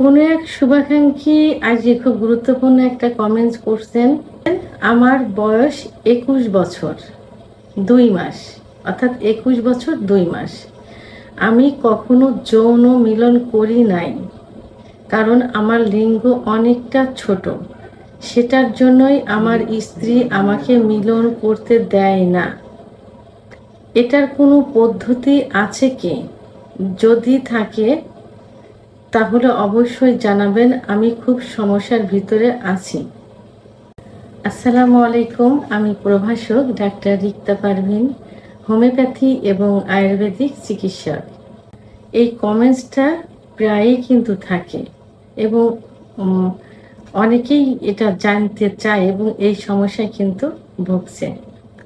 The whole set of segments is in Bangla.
কোনো এক শুভাকাঙ্ক্ষী আজ খুব গুরুত্বপূর্ণ একটা কমেন্টস করছেন, আমার বয়স একুশ বছর, দুই মাস, অর্থাৎ একুশ বছর, দুই মাস। আমি কখনো যৌন মিলন করি নাই, কারণ আমার লিঙ্গ অনেকটা ছোট। সেটার জন্যই আমার স্ত্রী আমাকে মিলন করতে দেয় না। এটার কোনো পদ্ধতি আছে কি? যদি থাকে তাহলে অবশ্যই জানাবেন, আমি খুব সমস্যার ভিতরে আছি। আসসালামু আলাইকুম, আমি প্রভাষক ডাক্তার রিক্তা পারভিন, হোমিওপ্যাথি এবং আয়ুর্বেদিক চিকিৎসক। এই কমেন্টসটা প্রায়ই কিন্তু থাকে এবং অনেকেই এটা জানতে চায় এবং এই সমস্যায় কিন্তু ভুগছে।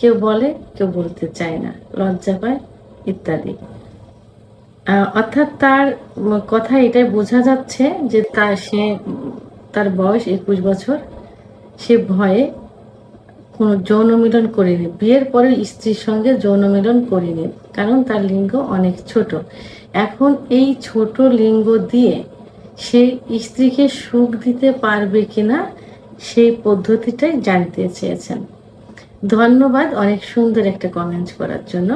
কেউ বলে, কেউ বলতে চায় না, লজ্জা পায়, ইত্যাদি। অর্থাৎ তার কথা এটাই বোঝা যাচ্ছে যে তার সে, তার বয়স একুশ বছর, সে ভয়ে কোনো যৌন মিলন করেনি। বিয়ের পরে স্ত্রীর সঙ্গে যৌন মিলন করেনি, কারণ তার লিঙ্গ অনেক ছোট। এখন এই ছোট লিঙ্গ দিয়ে সে স্ত্রীকে সুখ দিতে পারবে কিনা, সেই পদ্ধতিটাই জানতে চেয়েছেন। ধন্যবাদ অনেক সুন্দর একটা কমেন্ট করার জন্য।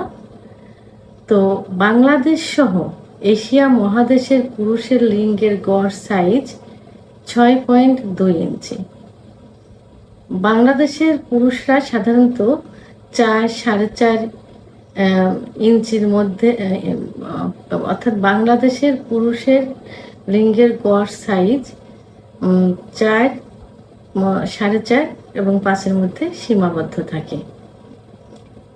তো বাংলাদেশ সহ এশিয়া মহাদেশের পুরুষের লিঙ্গের গড় সাইজ ছয় পয়েন্ট দুই ইঞ্চি। বাংলাদেশের পুরুষরা সাধারণত চার সাড়ে চার ইঞ্চির মধ্যে অর্থাৎ বাংলাদেশের পুরুষের লিঙ্গের গড় সাইজ চার সাড়ে চার এবং পাঁচের মধ্যে সীমাবদ্ধ থাকে।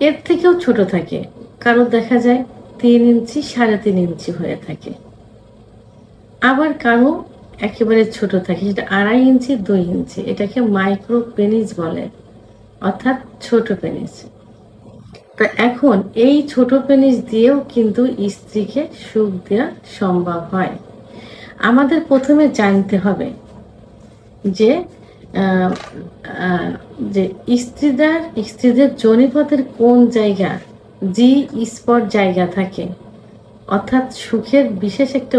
এর থেকেও ছোট থাকে। কারও দেখা যায় তিন ইঞ্চি সাড়ে তিন ইঞ্চি হয়ে থাকে। আবার কারও একেবারে ছোট থাকে, সেটা আড়াই ইঞ্চি, দুই ইঞ্চি, এটাকে মাইক্রো পেনিস বলে, অর্থাৎ ছোট পেনিস তা এখন এই ছোট পেনিস দিয়েও কিন্তু স্ত্রীকে সুখ দেওয়া সম্ভব হয়। আমাদের প্রথমে জানতে হবে যে যে স্ত্রীদের স্ত্রীদের জনিপথের কোন জায়গা জি স্পট জায়গা থাকে। অর্থাৎ সুখের বিশেষ একটা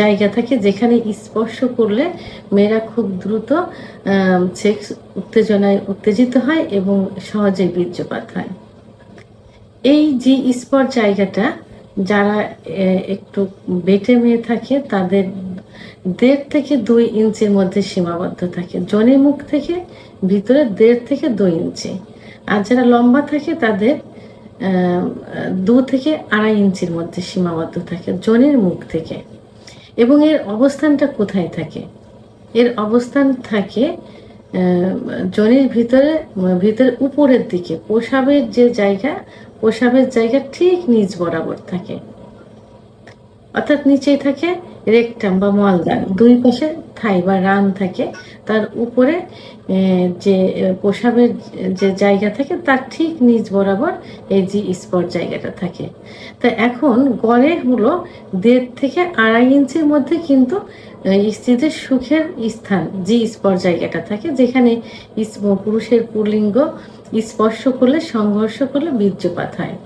জায়গা থাকে যেখানে স্পর্শ করলে মেয়েরা খুব দ্রুত সেক্স উত্তেজনায় উত্তেজিত হয় এবং সহজে বীর্যপাত হয়। এই যে স্পট জায়গাটা যারা একটু বেটে মেয়ে থাকে তাদের দেড় থেকে দুই ইঞ্চির মধ্যে সীমাবদ্ধ থাকে। জনের মুখ থেকে ভিতরে দেড় থেকে দুই ইঞ্চি। আর যারা লম্বা থাকে তাদের দু থেকে আড়াই ইঞ্চির মধ্যে সীমাবদ্ধ থাকে, জনের মুখ থেকে। এবং এর অবস্থানটা কোথায় থাকে? এর অবস্থান থাকে জনের ভিতরে ভিতরে উপরের দিকে। প্রসাবের যে জায়গা, প্রসাবের জায়গা ঠিক নিচ বরাবর থাকে। অর্থাৎ নিচেই থাকে রেকটাম বা মলদার দুই পাশে থাই বা রান থাকে, তার উপরে যে প্রসাবের যে জায়গা থাকে, তার ঠিক নিচ বরাবর এই জি স্পট জায়গাটা থাকে। তা এখন গড়ে হলো দেড় থেকে আড়াই ইঞ্চির মধ্যে কিন্তু স্ত্রীদের সুখের স্থান জি স্পট জায়গাটা থাকে, যেখানে পুরুষের পুলিঙ্গ স্পর্শ করলে, সংঘর্ষ করলে বীর্যপাত হয়।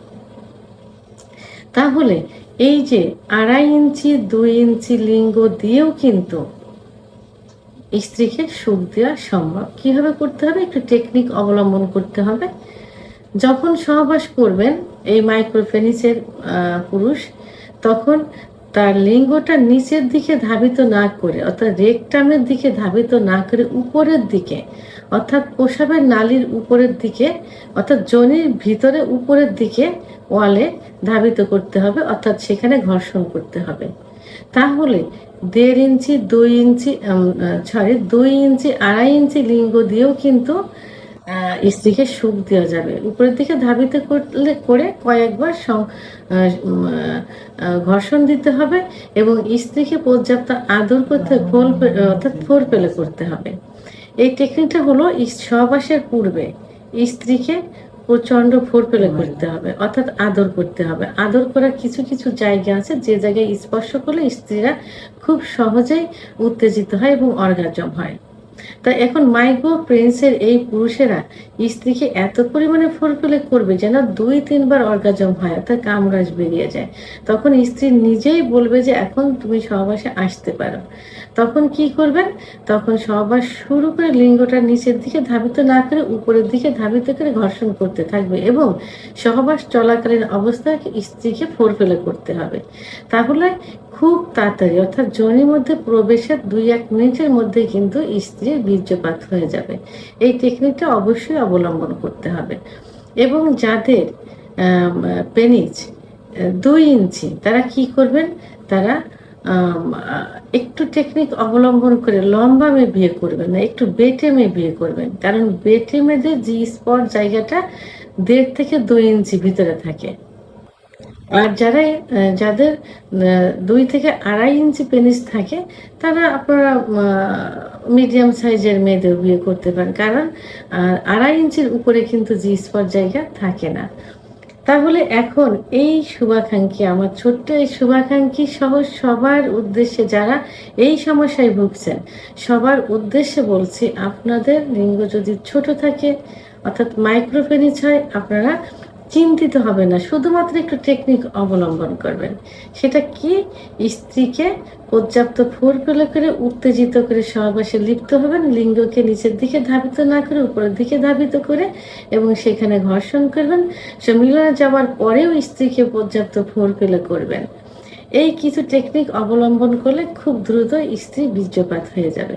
তাহলে এই যে আড়াই ইঞ্চি, দুই ইঞ্চি লিঙ্গ দিয়েও কিন্তু স্ত্রীকে সুখ দেওয়া সম্ভব। কীভাবে করতে হবে? একটু টেকনিক অবলম্বন করতে হবে। যখন সহবাস করবেন এই মাইক্রোফেনিসের পুরুষ, তখন তার লিঙ্গটা নিচের দিকে ধাবিত না করে, অর্থাৎ রেকটামের দিকে ধাবিত না করে উপরের দিকে, অর্থাৎ প্রসাবের নালীর উপরের দিকে, অর্থাৎ জনির ভিতরে উপরের দিকে ওয়ালে ধাবিত করতে হবে, অর্থাৎ সেখানে ঘর্ষণ করতে হবে। তাহলে দেড় ইঞ্চি, দুই ইঞ্চি সরি দুই ইঞ্চি, আড়াই ইঞ্চি লিঙ্গ দিয়েও কিন্তু স্ত্রীকে সুখ দেওয়া যাবে। উপরের দিকে ধাবিত করলে করে কয়েকবার ঘর্ষণ দিতে হবে এবং স্ত্রীকে পর্যাপ্ত আদর করতে ফোল অর্থাৎ ফোর পেলে করতে হবে। এই টেকনিকটা হলো সহবাসের পূর্বে স্ত্রীকে প্রচণ্ড ফোর পেলে করতে হবে, অর্থাৎ আদর করতে হবে। আদর করার কিছু কিছু জায়গা আছে, যে জায়গায় স্পর্শ করলে স্ত্রীরা খুব সহজেই উত্তেজিত হয় এবং অর্গাজম হয়। তা এখন মাইক্রো প্রিন্সের এই পুরুষেরা স্ত্রীকে এত পরিমাণে ফুলফিলে করবে যেন দুই তিনবার অর্গাজম হয়, অর্থাৎ কামরাজ বেরিয়ে যায়। তখন স্ত্রী নিজেই বলবে যে এখন তুমি সহবাসে আসতে পারো। তখন কি করবেন? তখন সহবাস শুরু করে লিঙ্গটা নিচের দিকে ধাবিত না করে উপরের দিকে ধাবিত করে ঘর্ষণ করতে থাকবে এবং সহবাস চলাকালীন অবস্থায় স্ত্রীকে ফোরফেলে করতে হবে। তাহলে খুব তাড়াতাড়ি, অর্থাৎ জনির মধ্যে প্রবেশের দুই এক মিনিটের মধ্যে কিন্তু স্ত্রীর বীর্যপাত হয়ে যাবে। এই টেকনিকটা অবশ্যই অবলম্বন করতে হবে। এবং যাদের পেনিচ দুই ইঞ্চি, তারা কি করবেন? তারা একটু টেকনিক অবলম্বন করে লম্বা মেয়ে বিয়ে করবেন না, একটু বেটে মেয়ে বিয়ে করবেন। কারণ বেটে মেয়েদের জি স্পট জায়গাটা দেড় থেকে দুই ইঞ্চি ভিতরে থাকে। আর যারা যাদের দুই থেকে আড়াই ইঞ্চি পেনিস থাকে, তারা আপনারা মিডিয়াম সাইজের মেয়েদের বিয়ে করতে পারেন। কারণ আড়াই ইঞ্চির উপরে কিন্তু জি স্পট জায়গা থাকে না। তাহলে এখন এই শুভাকাঙ্ক্ষী, আমার ছোট্ট এই শুভাকাঙ্ক্ষী সহ সবার উদ্দেশ্যে যারা এই সমস্যায় ভুগছেন, সবার উদ্দেশ্যে বলছি আপনাদের লিঙ্গ যদি ছোট থাকে, অর্থাৎ মাইক্রোফেনিস হয়, আপনারা চিন্তিত হবে না, শুধুমাত্র একটু টেকনিক অবলম্বন করবেন। সেটা কি? স্ত্রীকে পর্যাপ্ত ফোর পেলে করে, উত্তেজিত করে সহবাসে লিপ্ত হবেন, লিঙ্গকে নিচের দিকে ধাবিত না করে, উপরের দিকে ধাবিত করে এবং সেখানে ঘর্ষণ করবেন। সে মিলনে যাওয়ার পরেও স্ত্রীকে পর্যাপ্ত ফোর পেলে করবেন। এই কিছু টেকনিক অবলম্বন করলে খুব দ্রুত স্ত্রী বীর্যপাত হয়ে যাবে।